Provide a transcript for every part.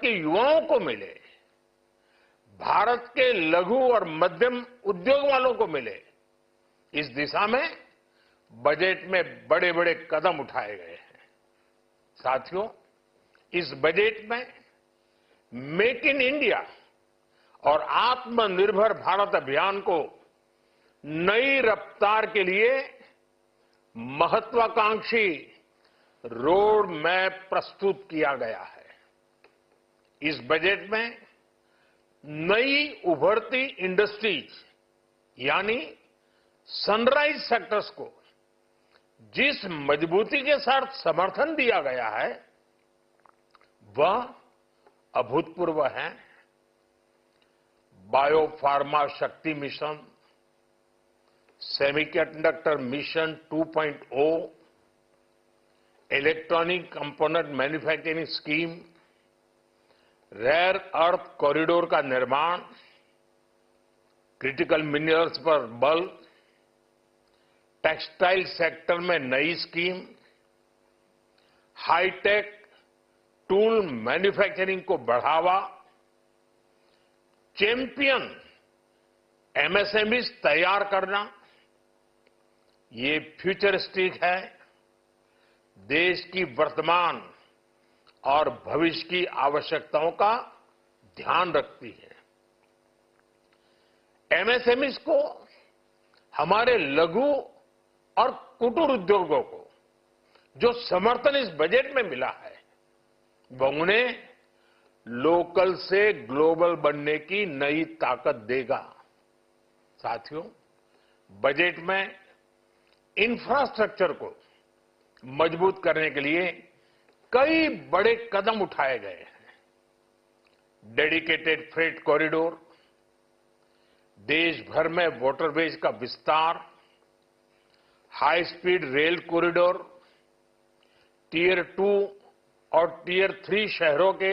के युवाओं को मिले, भारत के लघु और मध्यम उद्योग वालों को मिले, इस दिशा में बजट में बड़े बड़े कदम उठाए गए हैं। साथियों, इस बजट में मेक इन इंडिया और आत्मनिर्भर भारत अभियान को नई रफ्तार के लिए महत्वाकांक्षी रोड मैप प्रस्तुत किया गया है। इस बजट में नई उभरती इंडस्ट्रीज़, यानी सनराइज सेक्टर्स को जिस मजबूती के साथ समर्थन दिया गया है, वह अभूतपूर्व है। Biopharma Shakti mission semiconductor mission 2.0 electronic component manufacturing scheme rare earth corridor का निर्माण क्रिटिकल मिनरल्स पर बल टेक्सटाइल सेक्टर में नई स्कीम हाईटेक टूल मैन्युफैक्चरिंग को बढ़ावा चैंपियन एमएसएमई तैयार करना, ये फ्यूचरिस्टिक है। देश की वर्तमान और भविष्य की आवश्यकताओं का ध्यान रखती है। एमएसएमईस को, हमारे लघु और कुटीर उद्योगों को, जो समर्थन इस बजट में मिला है, वह उन्हें लोकल से ग्लोबल बनने की नई ताकत देगा। साथियों बजट में इंफ्रास्ट्रक्चर को मज़बूत करने के लिए कई बड़े कदम उठाए गए हैं। डेडिकेटेड फ्रेट कॉरिडोर देश भर में वाटरवेज का विस्तार high speed rail corridor tier two और टीयर थ्री शहरों के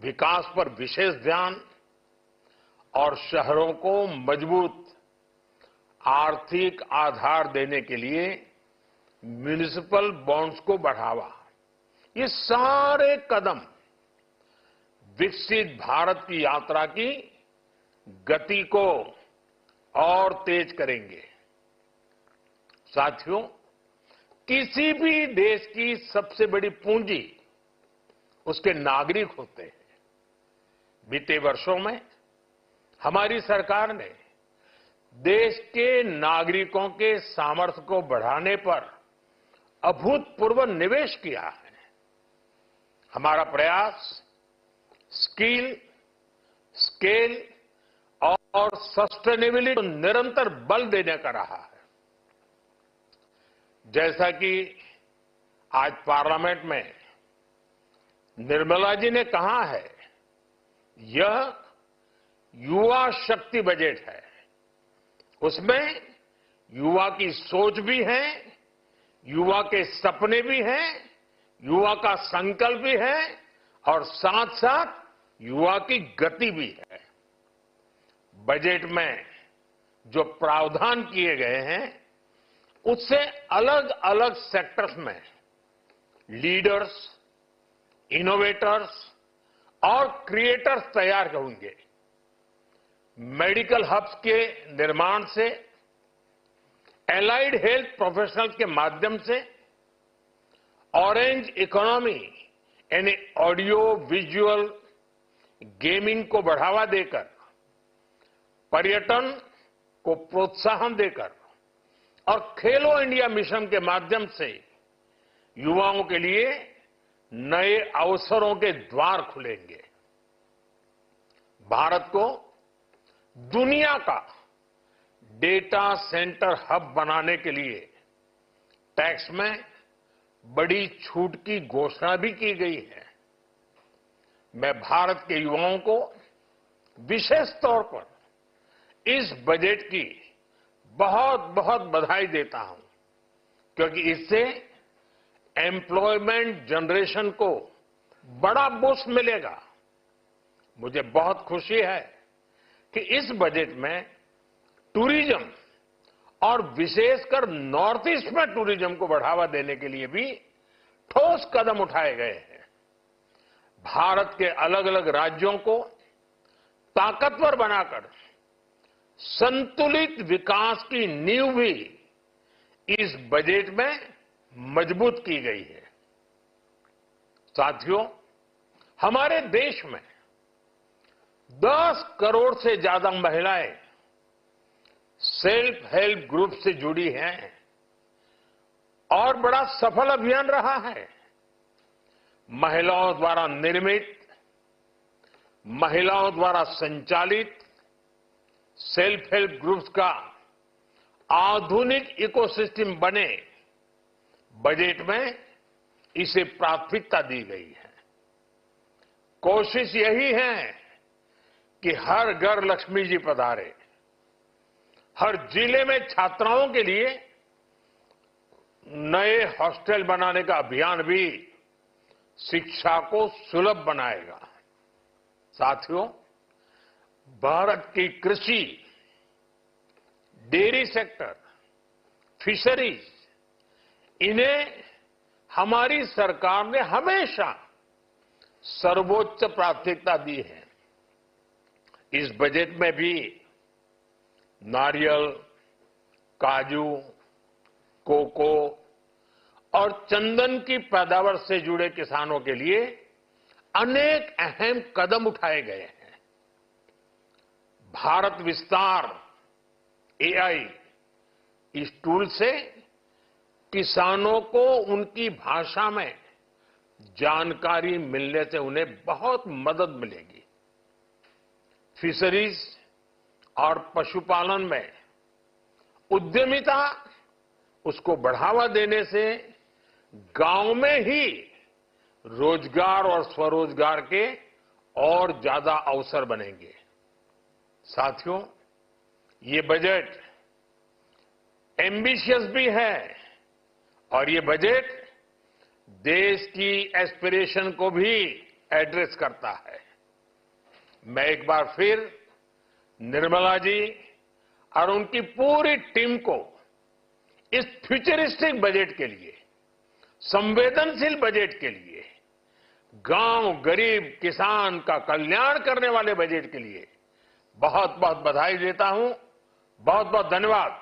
विकास पर विशेष ध्यान और शहरों को मज़बूत, आर्थिक आधार देने के लिए म्यूनिसिपल बॉन्ड्स को बढ़ावा। ये सारे कदम विकसित भारत की यात्रा की गति को और तेज करेंगे। साथियों, किसी भी देश की सबसे बड़ी पूंजी उसके नागरिक होते हैं। बीते वर्षों में हमारी सरकार ने देश के नागरिकों के सामर्थ्य को बढ़ाने पर अभूतपूर्व निवेश किया है। हमारा प्रयास, स्किल, स्केल और सस्टेनेबिलिटी को निरंतर बल देने का रहा है। जैसा कि आज पार्लियामेंट में निर्मला जी ने कहा है, यह युवा शक्ति बजट है। उसमें युवा की सोच भी है, युवा के सपने भी हैं युवा का संकल्प भी है और साथ साथ युवा की गति भी है। बजट में जो प्रावधान किए गए हैं, उससे अलग अलग सेक्टर्स में लीडर्स इनोवेटर्स और क्रिएटर्स तैयार होंगे। मेडिकल हब्स के निर्माण से एलाइड हेल्थ प्रोफेशनल्स के माध्यम से ऑरेंज इकोनॉमी यानी ऑडियो विजुअल गेमिंग को बढ़ावा देकर, पर्यटन को प्रोत्साहन देकर और खेलो इंडिया मिशन के माध्यम से युवाओं के लिए नए अवसरों के द्वार खुलेंगे। भारत को दुनिया का डेटा सेंटर हब बनाने के लिए टैक्स में बड़ी छूट की घोषणा भी की गई है। मैं भारत के युवाओं को विशेष तौर पर इस बजट की बहुत बहुत बधाई देता हूँ, क्योंकि इससे एम्प्लॉयमेंट जनरेशन को बड़ा बूस्ट मिलेगा। मुझे बहुत खुशी है कि इस बजट में टूरिज़्म और विशेषकर नॉर्थ ईस्ट में टूरिज़्म को बढ़ावा देने के लिए भी ठोस कदम उठाए गए हैं। भारत के अलग अलग राज्यों को ताकतवर बनाकर संतुलित विकास की नींव भी इस बजट में मज़बूत की गई है। साथियों, हमारे देश में 10 करोड़ से ज़्यादा महिलाएँ सेल्फ हेल्प ग्रुप से जुड़ी हैं और बड़ा सफल अभियान रहा है। महिलाओं द्वारा निर्मित, महिलाओं द्वारा संचालित सेल्फ हेल्प ग्रुप्स का आधुनिक इकोसिस्टम बने, बजट में इसे प्राथमिकता दी गई है। कोशिश यही है कि हर घर लक्ष्मी जी पधारे। हर ज़िले में छात्राओं के लिए नए हॉस्टल बनाने का अभियान भी शिक्षा को सुलभ बनाएगा। साथियों, भारत की कृषि, डेयरी सेक्टर फिशरीज इन्हें हमारी सरकार ने हमेशा सर्वोच्च प्राथमिकता दी है। इस बजट में भी नारियल, काजू, कोको और चंदन की पैदावार से जुड़े किसानों के लिए अनेक अहम कदम उठाए गए हैं। भारत विस्तार एआई इस टूल से किसानों को उनकी भाषा में जानकारी मिलने से उन्हें बहुत मदद मिलेगी। फिशरीज और पशुपालन में उद्यमिता उसको बढ़ावा देने से गाँव में ही रोज़गार और स्वरोजगार के और ज़्यादा अवसर बनेंगे। साथियों, ये बजट एम्बिशियस भी है और ये बजट देश की एस्पिरेशन को भी एड्रेस करता है। मैं एक बार फिर निर्मला जी और उनकी पूरी टीम को इस फ्यूचरिस्टिक बजट के लिए, संवेदनशील बजट के लिए, गाँव गरीब किसान का कल्याण करने वाले बजट के लिए बहुत बहुत बधाई देता हूँ बहुत बहुत धन्यवाद।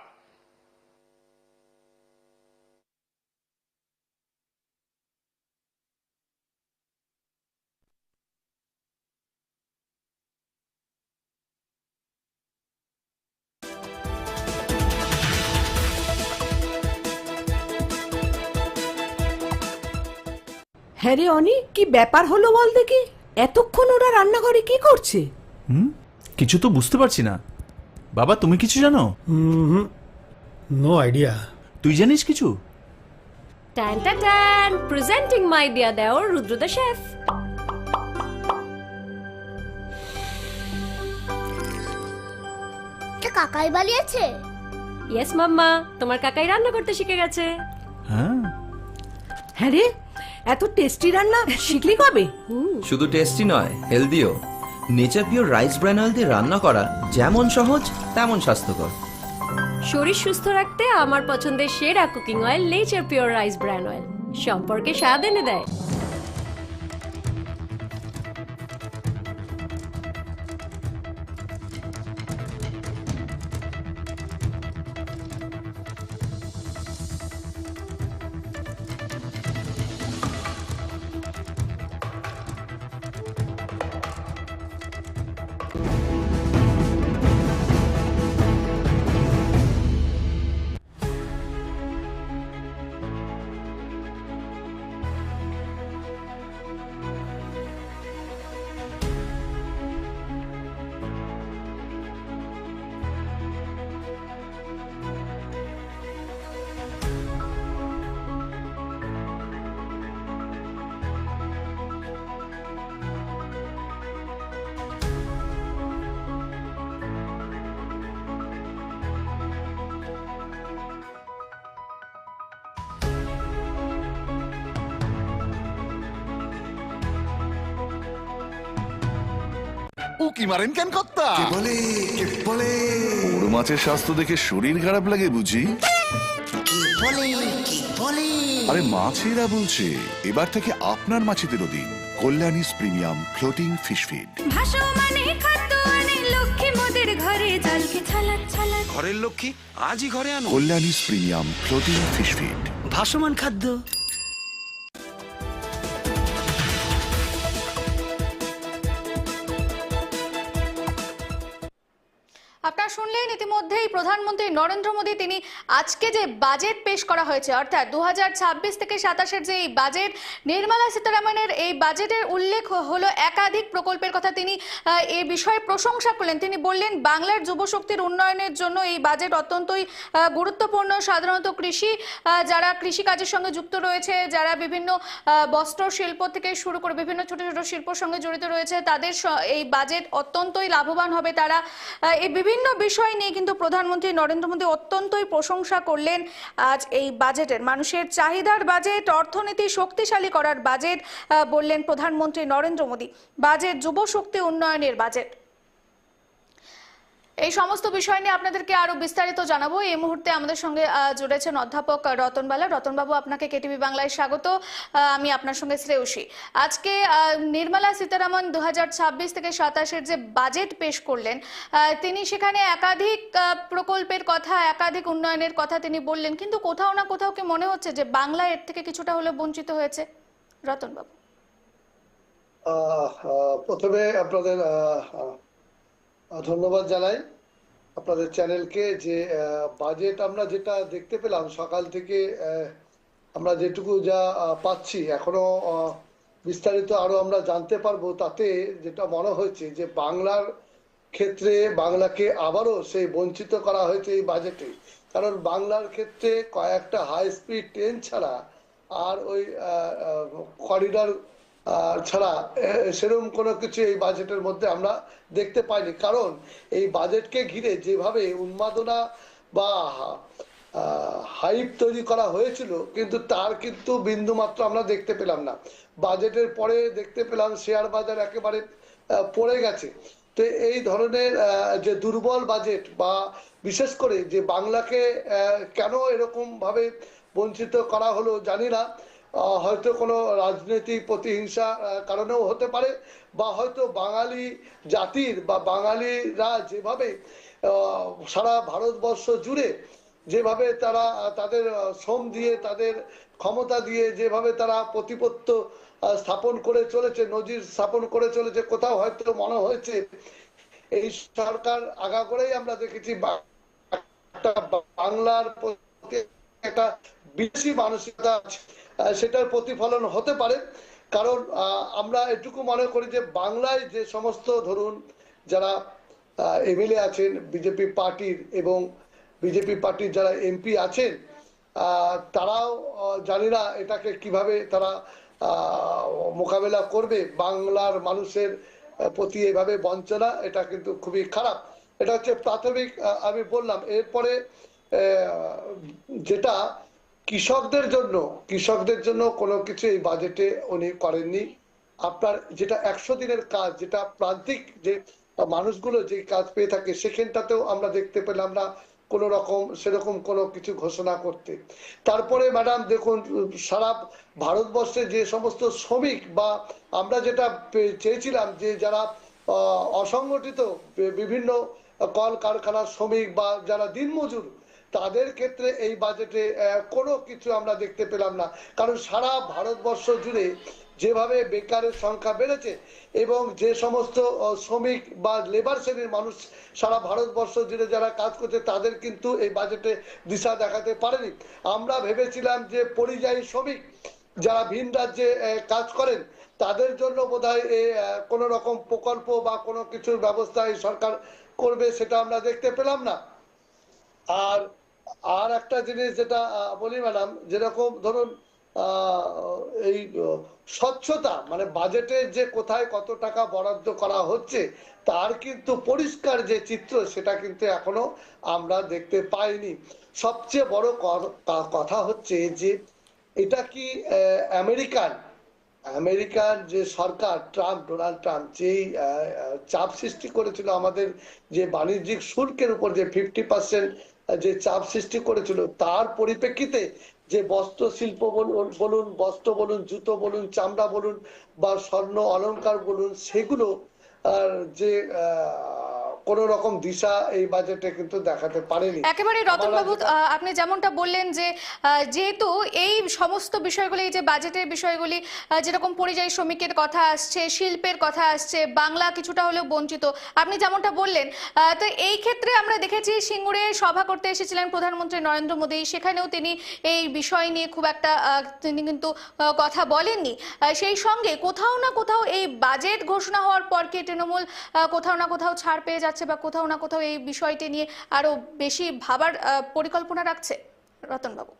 হ্যাঁ রে অনি কি ব্যাপার হলো বল দেখি। এতক্ষণ ওরা রান্নাঘরে কি করছে? হুম? কিছু তো বুঝতে পারছি না। বাবা তুমি কিছু জানো? নো আইডিয়া তুই জানিস কিছু? Tan tan! Presenting my dear Deor Rudra the chef. এটা কাকাই বালিয়েছে ইয়েস মাম্মা তোমার কাকাই রান্না করতে শিখে গেছে। হ্যাঁ। হ্যাঁ রে এত টেস্টি রান্না শিখলি কবে? শুধু টেস্টি নয় হেলদিও nature pure rice bran oil দিয়ে রান্না করা যেমন সহজ তেমন স্বাস্থ্যকর। শরীর সুস্থ রাখতে আমার পছন্দের সেরা cooking oil nature pure rice bran oil সম্পর্কে স্বাদ এনে দেয়। উকি মারেন কেন কর্তা? কে বলে কে বলে? বড় মাছের স্বাস্থ্য দেখে শরীর খারাপ লাগে বুঝি? কে বলে কে বলে? আরে মাছেরা বলছে এবার থেকে আপনার মাছেদেরও দিন। Kalyani's premium floating fish feed. ভাসমানে খাদ্য আনে লক্ষ্মী মোদের ঘরে জলকে ছলাৎ ছলাৎ ঘরের লক্ষ্মী আজই ঘরে আনো। Kalyani's premium floating fish feed. ভাসমান খাদ্য। শুনলেন ইতিমধ্যেই প্রধানমন্ত্রী নরেন্দ্র মোদী, তিনি আজকে যে বাজেট পেশ করা হয়েছে, অর্থাৎ দুহাজার ছাব্বিশ থেকে সাতাশের যে এই বাজেট, নির্মলা সীতারামনের এই বাজেটের উল্লেখ হলো একাধিক প্রকল্পের কথা। তিনি এই বিষয়ে প্রশংসা করলেন। তিনি বললেন, বাংলার যুবশক্তির উন্নয়নের জন্য এই বাজেট অত্যন্তই গুরুত্বপূর্ণ। সাধারণত কৃষি যারা কৃষিকাজের সঙ্গে যুক্ত রয়েছে, যারা বিভিন্ন বস্ত্র শিল্প থেকে শুরু করে বিভিন্ন ছোট ছোট শিল্পর সঙ্গে জড়িত রয়েছে, তাদের এই বাজেট অত্যন্তই লাভবান হবে। তারা এই বিভিন্ন বিষয় নিয়ে কিন্তু প্রধানমন্ত্রী নরেন্দ্র মোদী অত্যন্তই প্রশংসা করলেন আজ এই বাজেটের। মানুষের চাহিদার বাজেট, অর্থনীতি শক্তিশালী করার বাজেট বললেন প্রধানমন্ত্রী নরেন্দ্র মোদী। বাজেট যুব শক্তি উন্নয়নের বাজেট। এই সমস্ত বিষয় নিয়ে আপনাদেরকে আরও বিস্তারিত জানাব। এই মুহূর্তে আমাদের সঙ্গে জুড়েছেন অধ্যাপক রতনবালা রতনবাবু, আপনাকে কেটিভি বাংলায় স্বাগত। আমি আপনার সঙ্গে শ্রেয়সী। আজকে নির্মলা সীতারামন দু হাজার ছাব্বিশ থেকে সাতাশের যে বাজেট পেশ করলেন তিনি সেখানে একাধিক প্রকল্পের কথা, একাধিক উন্নয়নের কথা তিনি বললেন। কিন্তু কোথাও না কোথাও কি মনে হচ্ছে যে বাংলা এর থেকে কিছুটা হলে বঞ্চিত হয়েছে? রতনবাবু। প্রথমে আপনাদের ধন্যবাদ জানাই আপনাদের চ্যানেলকে যে বাজেট আমরা যেটা দেখতে পেলাম সকাল থেকে আমরা যেটুকু যা পাচ্ছি, এখনও বিস্তারিত আরও আমরা জানতে পারব, তাতে যেটা মনে হয়েছে যে বাংলার ক্ষেত্রে বাংলাকে আবারও সেই বঞ্চিত করা হয়েছে এই বাজেটে কারণ বাংলার ক্ষেত্রে কয়েকটা হাই স্পিড ট্রেন ছাড়া আর ওই করিডর ছাড়া সেরকম কোনো কিছু এই বাজেটের মধ্যে আমরা দেখতে পাইনি। কারণ এই বাজেটকে ঘিরে যেভাবে উন্মাদনা বা হাইপ তৈরি করা হয়েছিল, কিন্তু তার কিন্তু বিন্দু মাত্র আমরা দেখতে পেলাম না। বাজেটের পরে দেখতে পেলাম শেয়ার বাজার একেবারে পড়ে গেছে। তো এই ধরনের যে দুর্বল বাজেট বা বিশেষ করে যে বাংলাকে কেন এরকম ভাবে বঞ্চিত করা হলো জানি না। হয়তো কোনো রাজনৈতিক প্রতিহিংসা কারণেও হতে পারে বা হয়তো বাঙালি জাতির বা বাঙালিরা যেভাবে সারা ভারতবর্ষ জুড়ে যেভাবে তারা তাদের শ্রম দিয়ে তাদের ক্ষমতা দিয়ে যেভাবে তারা প্রতিপত্ত আহ, স্থাপন করে চলেছে নজির স্থাপন করে চলেছে কোথাও হয়তো মনে হয়েছে এই সরকার আগা করেই আমরা দেখেছি বাংলার একটা বেশি মানসিকতা সেটার প্রতিফলন হতে পারে। কারণ আমরা এটুকু মনে করি যে বাংলায় যে সমস্ত ধরুন যারা এমএলএ আছেন, বিজেপি পার্টির এবং বিজেপি পার্টির যারা এমপি আছেন তারাও জানি না এটাকে কীভাবে তারা মোকাবেলা করবে। বাংলার মানুষের প্রতি এভাবে বঞ্চনা, এটা কিন্তু খুবই খারাপ। এটা হচ্ছে প্রাথমিক আমি বললাম। এরপরে যেটা কৃষকদের জন্য কৃষকদের জন্য কোনো কিছু এই বাজেটে উনি করেননি। আপনার যেটা একশো দিনের কাজ, যেটা প্রান্তিক যে মানুষগুলো যে কাজ পেয়ে থাকে, সেখানটাতেও আমরা দেখতে পেলাম না কোন রকম, সেরকম কোনো কিছু ঘোষণা করতে। তারপরে ম্যাডাম দেখুন, সারা ভারতবর্ষে যে সমস্ত শ্রমিক বা আমরা যেটা চেয়েছিলাম যে যারা অসংগঠিত, বিভিন্ন কল কারখানার শ্রমিক বা যারা দিনমজুর তাদের ক্ষেত্রে এই বাজেটে কোনো কিছু আমরা দেখতে পেলাম না। কারণ সারা ভারতবর্ষ জুড়ে যেভাবে বেকারের সংখ্যা বেড়েছে এবং যে সমস্ত শ্রমিক বা লেবার শ্রেণির মানুষ সারা ভারতবর্ষ জুড়ে যারা কাজ করছে তাদের কিন্তু এই বাজেটে দিশা দেখাতে পারেনি। আমরা ভেবেছিলাম যে পরিযায়ী শ্রমিক যারা ভিন রাজ্যে কাজ করেন তাদের জন্য বোধহয় এ আহ, কোনো রকম প্রকল্প বা কোনো কিছুর ব্যবস্থা এই সরকার করবে সেটা আমরা দেখতে পেলাম না। আর আর একটা জিনিস যেটা বলি ম্যাডাম, যেরকম ধরুন এই স্বচ্ছতা মানে বাজেটের যে কোথায় কত টাকা বরাদ্দ করা হচ্ছে, তার কিন্তু পরিষ্কার যে চিত্র, সেটা কিন্তু এখনও আমরা দেখতে পাইনি। সবচেয়ে বড় কথা হচ্ছে যে, এটা কি আমেরিকান? আমেরিকার যে সরকার, ট্রাম্প, ডোনাল্ড ট্রাম্প, যেই চাপ সৃষ্টি করেছিল আমাদের যে বাণিজ্যিক শুল্কের উপর যে ফিফটি পার্সেন্ট যে চাপ সৃষ্টি করেছিল, তার পরিপ্রেক্ষিতে যে বস্ত্র শিল্প বলুন বলুন, বস্ত্র বলুন, জুতো বলুন, চামড়া বলুন বা স্বর্ণ অলংকার বলুন, সেগুলো যে কোন রকম দিশা এই বাজেটে কিন্তু দেখাতে পারেনি। একেবারে রতন বাবু আপনি যেমনটা বললেন যে যেহেতু এই সমস্ত বিষয়গুলি এই যে বাজেটের বিষয়গুলি যেরকম পরিযায়ী শ্রমিকের কথা আসছে শিল্পের কথা আসছে বাংলা কিছুটা হলেও বঞ্চিত আপনি যেমনটা বললেন তো এই ক্ষেত্রে আমরা দেখেছি সিঙ্গুরে সভা করতে এসেছিলেন প্রধানমন্ত্রী নরেন্দ্র মোদী সেখানেও তিনি এই বিষয় নিয়ে খুব একটা তিনি কিন্তু কথা বলেননি। সেই সঙ্গে কোথাও না কোথাও এই বাজেট ঘোষণা হওয়ার পর কি তৃণমূল কোথাও না কোথাও ছাড় পেয়ে যাচ্ছে? বা কোথাও না কোথাও এই বিষয়টি নিয়ে আরও বেশি ভাবার পরিকল্পনা রাখছে রতনবাবু।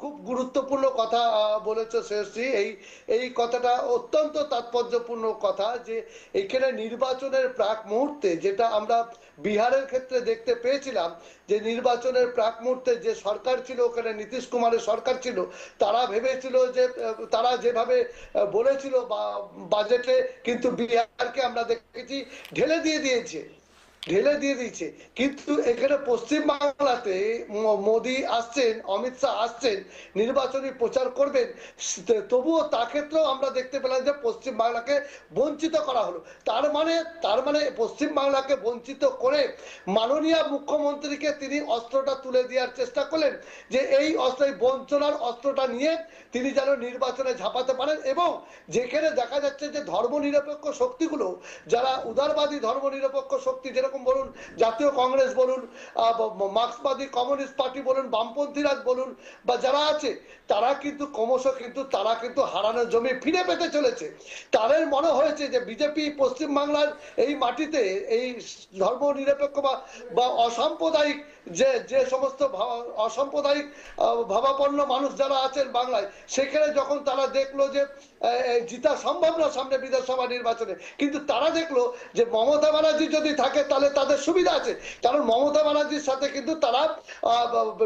খুব গুরুত্বপূর্ণ কথা বলেছ শ্রেয়শ্রী এই এই কথাটা অত্যন্ত তাৎপর্যপূর্ণ কথা যে এখানে নির্বাচনের প্রাক মুহূর্তে যেটা আমরা বিহারের ক্ষেত্রে দেখতে পেয়েছিলাম, যে নির্বাচনের প্রাক মুহূর্তে যে সরকার ছিল, ওখানে নীতিশ কুমারের সরকার ছিল, তারা ভেবেছিল যে তারা যেভাবে বলেছিল বাজেটে কিন্তু বিহারকে আমরা দেখেছি, ঢেলে দিয়ে দিয়েছে। ঢেলে দিয়ে দিচ্ছে কিন্তু এখানে পশ্চিম বাংলাতে মোদি আসছেন, অমিত শাহ আসছেন, নির্বাচনী প্রচার করবেন তবুও তা ক্ষেত্রেও আমরা দেখতে পেলাম যে পশ্চিম বাংলাকে বঞ্চিত করা হলো। তার মানে তার মানে পশ্চিম বাংলাকে বঞ্চিত করে মাননীয় মুখ্যমন্ত্রীকে তিনি অস্ত্রটা তুলে দেওয়ার চেষ্টা করলেন, যে এই অস্ত্র বঞ্চনার অস্ত্রটা নিয়ে তিনি যেন নির্বাচনে ঝাঁপাতে পারেন এবং যেখানে দেখা যাচ্ছে যে ধর্মনিরপেক্ষ শক্তিগুলো, যারা উদারবাদী ধর্মনিরপেক্ষ শক্তি যেরকম বলুন জাতীয় কংগ্রেস বলুন মার্ক্সবাদী কমিউনিস্ট পার্টি বলুন বামপন্থীরা বলুন বা যারা আছে তারা কিন্তু ক্রমশ কিন্তু তারা কিন্তু হারানো জমি ফিরে পেতে চলেছে। তাদের মনে হয়েছে যে বিজেপি পশ্চিম বাংলার এই মাটিতে এই ধর্ম নিরপেক্ষ বা বা অসাম্প্রদায়িক যে যে সমস্ত অসাম্প্রদায়িক ভাবাপন্ন মানুষ যারা আছেন বাংলায়, সেখানে যখন তারা দেখল যে জিতা সম্ভব না সামনে বিধানসভা নির্বাচনে, কিন্তু তারা দেখল যে মমতা ব্যানার্জি যদি থাকে তাহলে তাদের সুবিধা আছে। কারণ মমতা ব্যানার্জির সাথে কিন্তু তারা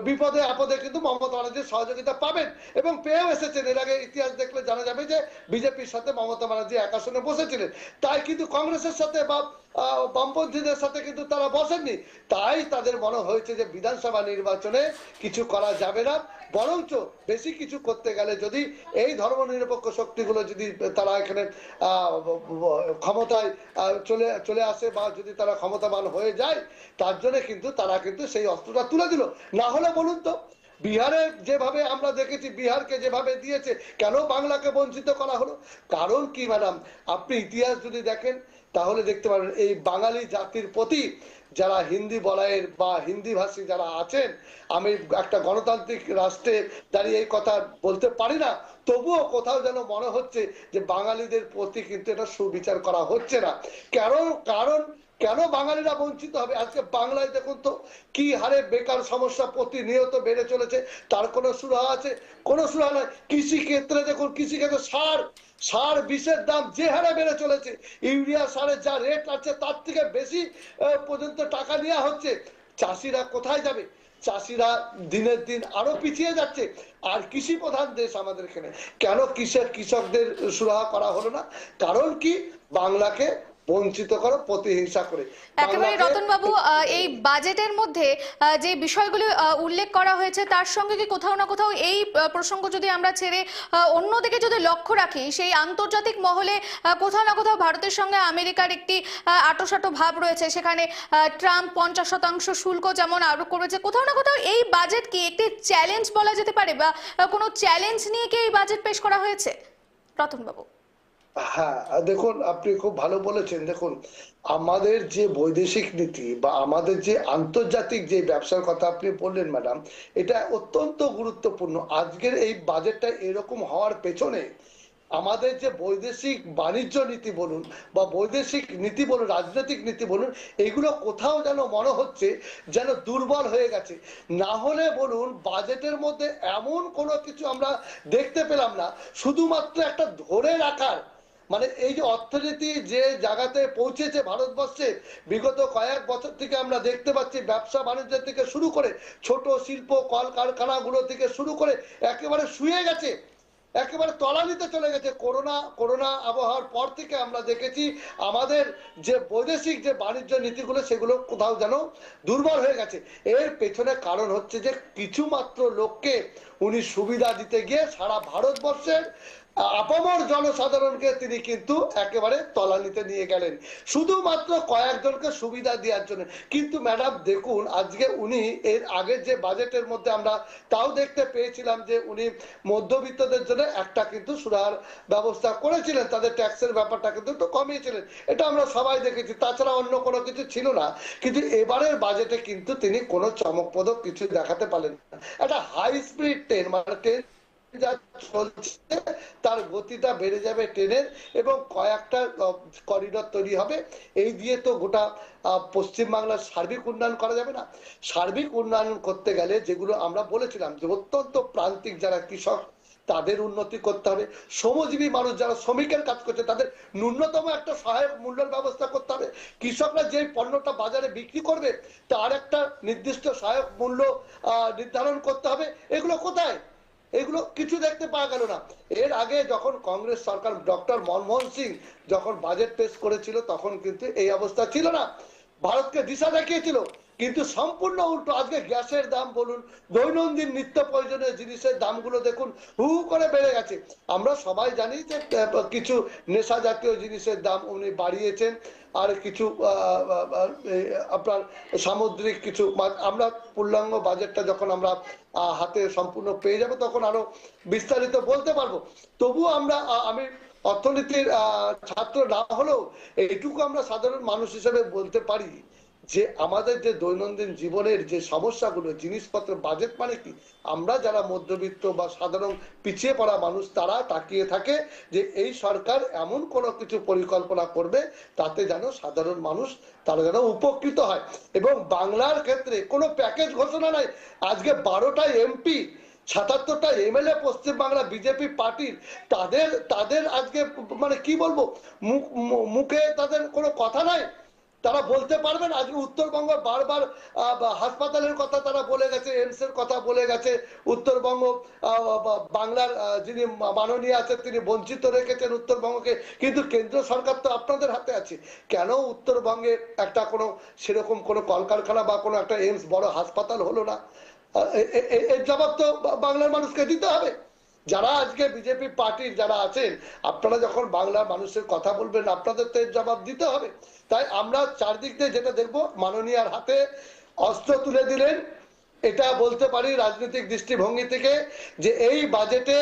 বিপদে আপদে কিন্তু মমতা ব্যানার্জির সহযোগিতা পাবেন। এবং পেয়েও এসেছেন। এর আগে ইতিহাস দেখলে জানা যাবে যে বিজেপির সাথে মমতা ব্যানার্জি এক আসনে বসেছিলেন। তাই কিন্তু কংগ্রেসের সাথে বা বামপন্থীদের সাথে কিন্তু তারা বসেননি। তাই তাদের মনে হয়েছে যে বিধানসভা নির্বাচনে কিছু করা যাবে না। বরঞ্চ বেশি কিছু করতে গেলে যদি এই ধর্মনিরপেক্ষ শক্তিগুলো যদি তারা এখানে ক্ষমতায় চলে চলে আসে বা যদি তারা ক্ষমতাবান হয়ে যায়, তার জন্য কিন্তু তারা কিন্তু সেই অস্ত্রটা তুলে দিল। না হলে বলুন তো বিহারে যেভাবে আমরা দেখেছি, বিহারকে যেভাবে দিয়েছে, কেন বাংলাকে বঞ্চিত করা হলো? কারণ কি, ম্যাডাম? আপনি ইতিহাস যদি দেখেন, তাহলে দেখতে পারেন এই বাঙালি জাতির প্রতি যারা হিন্দি বলায়ের বা হিন্দি ভাষী যারা আছেন, আমি একটা গণতান্ত্রিক রাষ্ট্রে দাঁড়িয়ে এই কথা বলতে পারি না, তবুও কোথাও যেন মনে হচ্ছে যে বাঙালিদের প্রতি কিন্তু এটা সুবিচার করা হচ্ছে না। কারণ কারণ কেন বাঙালিরা বঞ্চিত হবে? আজকে বাংলায় দেখুন তো, কি হারে বেকার সমস্যা প্রতিনিয়ত বেড়ে চলেছে। তার কোনো সুরাহা আছে? কোনো সুরাহা নাই। কৃষি ক্ষেত্রে দেখুন কৃষি ক্ষেত্রে সার সার বিষের দাম যে হারে বেড়ে চলেছে, ইউরিয়া সারের যা রেট আছে, তার থেকে বেশি পর্যন্ত টাকা নেওয়া হচ্ছে। চাষিরা কোথায় যাবে? চাষিরা দিনের দিন আরও পিছিয়ে যাচ্ছে। আর কৃষি প্রধান দেশ আমাদের এখানে। কেন কৃষক কৃষকদের সুরাহা করা হলো না? কারণ কি? বাংলাকে বঞ্চিত করো প্রতিহিংসা করে। একেবারে বাংলাকে- রতন বাবু এই বাজেটের মধ্যে যে বিষয়গুলি উল্লেখ করা হয়েছে তার সঙ্গে কি কোথাও না কোথাও এই প্রসঙ্গ যদি আমরা ছেড়ে অন্যদিকে যদি লক্ষ্য রাখি সেই আন্তর্জাতিক মহলে কোথাও না কোথাও ভারতের সঙ্গে আমেরিকার একটি আটোসাটো ভাব রয়েছে। সেখানে ট্রাম্প পঞ্চাশ শতাংশ শুল্ক যেমন আরোপ করেছে কোথাও না কোথাও এই বাজেট কি একটি চ্যালেঞ্জ বলা যেতে পারে বা কোনো চ্যালেঞ্জ নিয়ে কি এই বাজেট পেশ করা হয়েছে? রতন বাবু হ্যাঁ দেখুন, আপনি খুব ভালো বলেছেন। দেখুন, আমাদের যে বৈদেশিক নীতি বা আমাদের যে আন্তর্জাতিক যে ব্যবসার কথা আপনি বললেন, ম্যাডাম, এটা অত্যন্ত গুরুত্বপূর্ণ। আজকের এই বাজেটটা এরকম হওয়ার পেছনে আমাদের যে বৈদেশিক বাণিজ্য নীতি বলুন বা বৈদেশিক নীতি বলুন, রাজনৈতিক নীতি বলুন, এগুলো কোথাও যেন মনে হচ্ছে যেন দুর্বল হয়ে গেছে। না হলে বলুন, বাজেটের মধ্যে এমন কোনো কিছু আমরা দেখতে পেলাম না। শুধুমাত্র একটা ধরে রাখার মানে এই যে অর্থনীতি যে জায়গাতে পৌঁছেছে ভারতবর্ষে, বিগত কয়েক বছর থেকে আমরা দেখতে পাচ্ছি ব্যবসা বাণিজ্য থেকে শুরু করে ছোট শিল্প, কলকারখানাগুলো থেকে শুরু করে একেবারে শুয়ে গেছে, একেবারে তলানিতে চলে গেছে। করোনা করোনা আবহাওয়ার পর থেকে আমরা দেখেছি আমাদের যে বৈদেশিক যে বাণিজ্য নীতিগুলো, সেগুলো কোথাও যেন দুর্বল হয়ে গেছে। এর পেছনে কারণ হচ্ছে যে কিছু মাত্র লোককে উনি সুবিধা দিতে গিয়ে সারা ভারতবর্ষের আপামর জনসাধারণকে তিনি কিন্তু একেবারে তলানিতে নিয়ে গেলেন। শুধুমাত্র কয়েকজনকে সুবিধা দেওয়ার জন্য। কিন্তু ম্যাডাম, দেখুন, আজকে উনি এর আগের যে বাজেটের মধ্যে আমরা তাও দেখতে পেয়েছিলাম যে উনি মধ্যবিত্তদের জন্য একটা কিন্তু সুরাহার ব্যবস্থা করেছিলেন। তাদের ট্যাক্সের ব্যাপারটা কিন্তু একটু কমিয়েছিলেন। এটা আমরা সবাই দেখেছি। তাছাড়া অন্য কোনো কিছু ছিল না। কিন্তু এবারের বাজেটে কিন্তু তিনি কোনো চমকপ্রদ কিছু দেখাতে পারলেন না। একটা হাই স্পিড ট্রেন মানে ট্রেন যা চলছে, তার গতিটা বেড়ে যাবে ট্রেনের এবং কয়েকটা করিডর তৈরি হবে। এই দিয়ে তো গোটা পশ্চিম বাংলার সার্বিক উন্নয়ন করা যাবে না। সার্বিক উন্নয়ন করতে গেলে যেগুলো আমরা বলেছিলাম যে অত্যন্ত প্রান্তিক যারা কৃষক, তাদের উন্নতি করতে হবে। শ্রমজীবী মানুষ যারা শ্রমিকের কাজ করছে, তাদের ন্যূনতম একটা সহায়ক মূল্যের ব্যবস্থা করতে হবে। কৃষকরা যে পণ্যটা বাজারে বিক্রি করবে, তার একটা নির্দিষ্ট সহায়ক মূল্য নির্ধারণ করতে হবে। এগুলো কোথায়? এগুলো কিছু দেখতে পাওয়া গেল না। এর আগে যখন কংগ্রেস সরকার ডক্টর মনমোহন সিং যখন বাজেট পেশ করেছিল, তখন কিন্তু এই অবস্থা ছিল না। ভারতকে দিশা দেখিয়েছিল, কিন্তু সম্পূর্ণ উল্টো। আজকে গ্যাসের দাম বলুন, দৈনন্দিন নিত্য প্রয়োজনীয় জিনিসের দামগুলো দেখুন, হু করে বেড়ে গেছে। আমরা সবাই জানি যে কিছু নেশা জাতীয় জিনিসের দাম উনি বাড়িয়েছেন, আর কিছু আপনার সামুদ্রিক কিছু, আমরা পূর্ণাঙ্গ বাজেটটা যখন আমরা হাতে সম্পূর্ণ পেয়ে যাব, তখন আরও বিস্তারিত বলতে পারব। তবুও আমরা আমি অর্থনীতির ছাত্র না হলেও এইটুকু আমরা সাধারণ মানুষ হিসেবে বলতে পারি যে আমাদের যে দৈনন্দিন জীবনের যে সমস্যাগুলো, জিনিসপত্র বাজেট মানে কি? আমরা যারা মধ্যবিত্ত বা সাধারণ পিছিয়ে পড়া মানুষ, তারা তাকিয়ে থাকে যে এই সরকার এমন কোনো কিছু পরিকল্পনা করবে তাতে যেন সাধারণ মানুষ তারা যেন উপকৃত হয়। এবং বাংলার ক্ষেত্রে কোনো প্যাকেজ ঘোষণা নাই। আজকে বারোটা এমপি সাতাত্তরটা এমএলএ পশ্চিম বাংলা বিজেপি পার্টির, তাদের তাদের আজকে মানে কি বলব? মুখে তাদের কোনো কথা নাই। তারা বলতে পারবেন আজকে উত্তরবঙ্গ বারবার হাসপাতালের কথা তারা বলে গেছে এমস এর কথা বলে গেছে। উত্তরবঙ্গ বাংলার যিনি মাননীয় আছেন, তিনি বঞ্চিত রেখেছেন উত্তরবঙ্গকে। কিন্তু কেন্দ্র সরকার তো আপনাদের হাতে আছে। কেন উত্তরবঙ্গে একটা কোনো, সেরকম কোনো কলকারখানা বা কোনো একটা এমস বড় হাসপাতাল হলো না? এর জবাব তো বাংলার মানুষকে দিতে হবে। যারা আজকে বিজেপি পার্টির যারা আছেন, আপনারা যখন বাংলার মানুষের কথা বলবেন, আপনাদের তো এর জবাব দিতে হবে। তাই আমরা চারদিক দিয়ে যেটা দেখব, মাননীয়ার হাতে অস্ত্র তুলে দিলেন। এটা বলতে পারি রাজনৈতিক দৃষ্টিভঙ্গি থেকে যে এই বাজেটে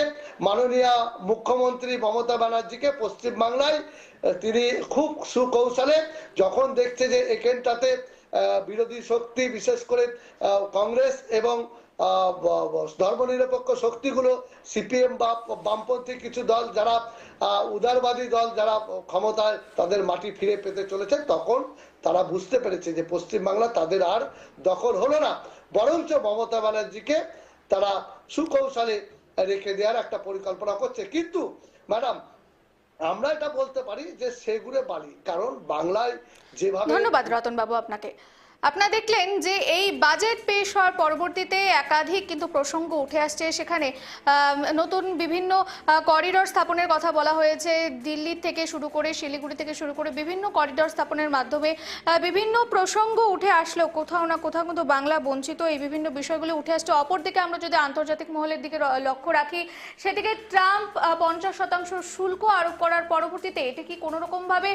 মাননীয় মুখ্যমন্ত্রী মমতা ব্যানার্জিকে পশ্চিম বাংলায় তিনি খুব সুকৌশলে যখন দেখছে যে এখানটাতে বিরোধী শক্তি বিশেষ করে কংগ্রেস এবং ধর্মনিরপেক্ষ শক্তিগুলো সিপিএম বা বামপন্থী কিছু দল যারা উদারবাদী দল যারা ক্ষমতায় তাদের মাটি ফিরে পেতে চলেছে, তখন তারা বুঝতে পেরেছে যে পশ্চিমবাংলা তাদের আর দখল হলো না। বরঞ্চ মমতা ব্যানার্জিকে তারা সুকৌশলে রেখে দেওয়ার একটা পরিকল্পনা করছে। কিন্তু, ম্যাডাম, আমরা এটা বলতে পারি যে সেগুলো বালি। কারণ বাংলায় যেভাবে ধন্যবাদ রতন বাবু আপনাকে। আপনারা দেখলেন যে এই বাজেট পেশ হওয়ার পরবর্তীতে একাধিক কিন্তু প্রসঙ্গ উঠে আসছে। সেখানে নতুন বিভিন্ন করিডর স্থাপনের কথা বলা হয়েছে। দিল্লি থেকে শুরু করে শিলিগুড়ি থেকে শুরু করে বিভিন্ন করিডর স্থাপনের মাধ্যমে বিভিন্ন প্রসঙ্গ উঠে আসলেও কোথাও না কোথাও কিন্তু বাংলা বঞ্চিত এই বিভিন্ন বিষয়গুলো উঠে আসছে। অপরদিকে আমরা যদি আন্তর্জাতিক মহলের দিকে লক্ষ্য রাখি, সেদিকে ট্রাম্প পঞ্চাশ শতাংশ শুল্ক আরোপ করার পরবর্তীতে এটি কি কোনো রকমভাবে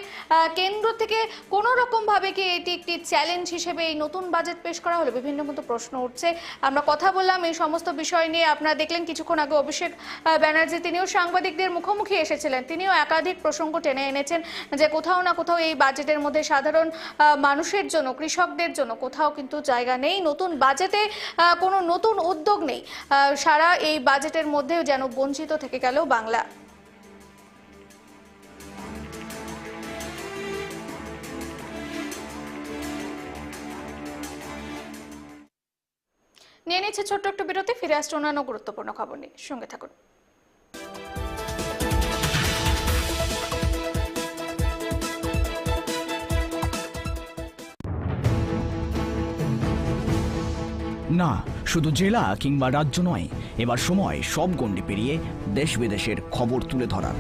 কেন্দ্র থেকে কোনো রকমভাবে কি এটি একটি চ্যালেঞ্জ হিসেবে হিসেবে এই নতুন বাজেট পেশ করা হলো? বিভিন্ন মতো প্রশ্ন উঠছে। আমরা কথা বললাম এই সমস্ত বিষয় নিয়ে। আপনারা দেখলেন কিছুক্ষণ আগে অভিষেক ব্যানার্জি, তিনিও সাংবাদিকদের মুখোমুখি এসেছিলেন। তিনিও একাধিক প্রসঙ্গ টেনে এনেছেন যে কোথাও না কোথাও এই বাজেটের মধ্যে সাধারণ মানুষের জন্য, কৃষকদের জন্য কোথাও কিন্তু জায়গা নেই। নতুন বাজেটে কোনো নতুন উদ্যোগ নেই। সারা এই বাজেটের মধ্যেও যেন বঞ্চিত থেকে গেল বাংলা। নিয়ে নিচ্ছে ছোট্ট একটু বিরতি, ফিরে আসছে অন্যান্য গুরুত্বপূর্ণ খবর নিয়ে। সঙ্গে থাকুন। না, শুধু জেলা কিংবা রাজ্য নয়, এবার সময় সব গণ্ডি পেরিয়ে দেশ বিদেশের খবর তুলে ধরার।